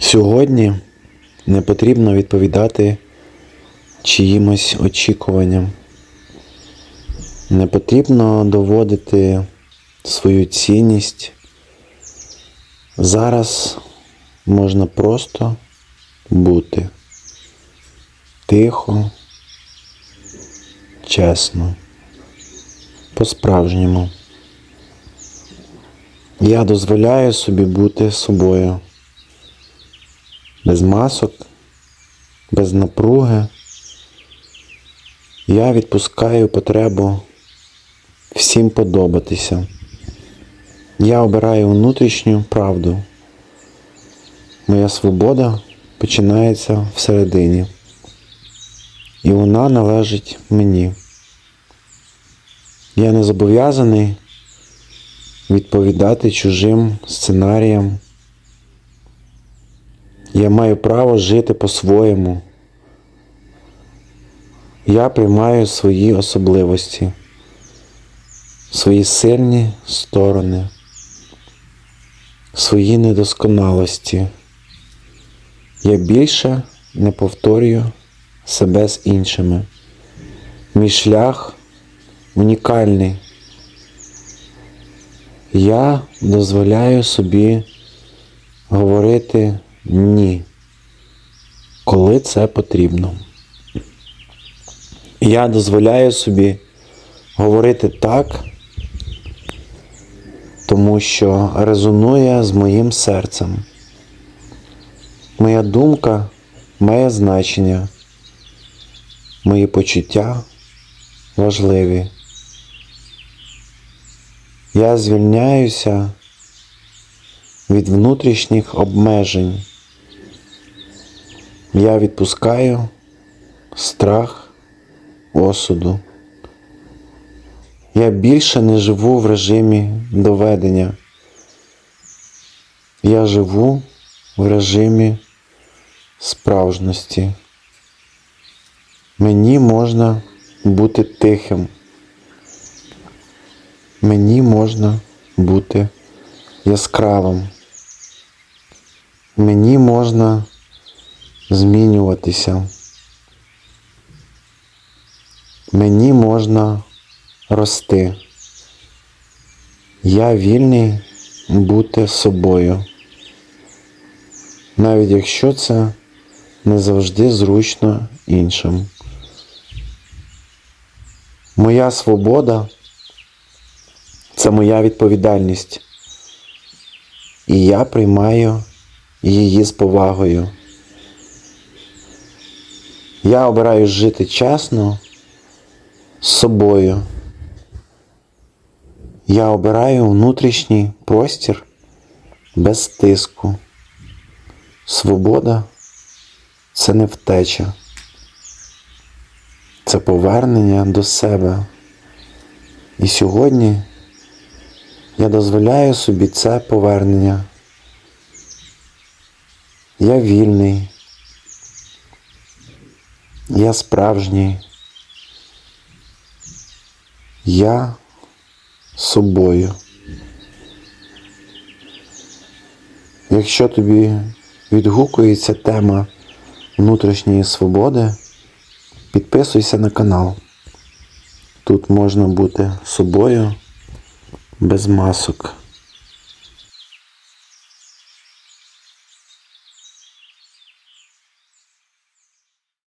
Сьогодні не потрібно відповідати чиїмось очікуванням. Не потрібно доводити свою цінність. Зараз можна просто бути тихо, чесно, по-справжньому. Я дозволяю собі бути собою без масок, без напруги. Я відпускаю потребу всім подобатися. Я обираю внутрішню правду. Моя свобода починається всередині. І вона належить мені. Я не зобов'язаний відповідати чужим сценаріям. Я маю право жити по-своєму. Я приймаю свої особливості, свої сильні сторони, свої недосконалості. Я більше не повторюю себе з іншими. Мій шлях унікальний. Я дозволяю собі говорити ні, коли це потрібно. Я дозволяю собі говорити так, тому що резонує з моїм серцем. Моя думка має значення, мої почуття важливі. Я звільняюся від внутрішніх обмежень. Я відпускаю страх осуду. Я більше не живу в режимі доведення. Я живу в режимі справжності. Мені можна бути тихим. Мені можна бути яскравим. Мені можна змінюватися. Мені можна рости. Я вільний бути собою. Навіть якщо це не завжди зручно іншим. Моя свобода це моя відповідальність. І я приймаю її з повагою. Я обираю жити чесно з собою. Я обираю внутрішній простір без тиску. Свобода це не втеча. Це повернення до себе. І сьогодні я дозволяю собі це повернення. Я вільний. Я справжній. Я собою. Якщо тобі відгукується тема внутрішньої свободи, підписуйся на канал. Тут можна бути собою без масок.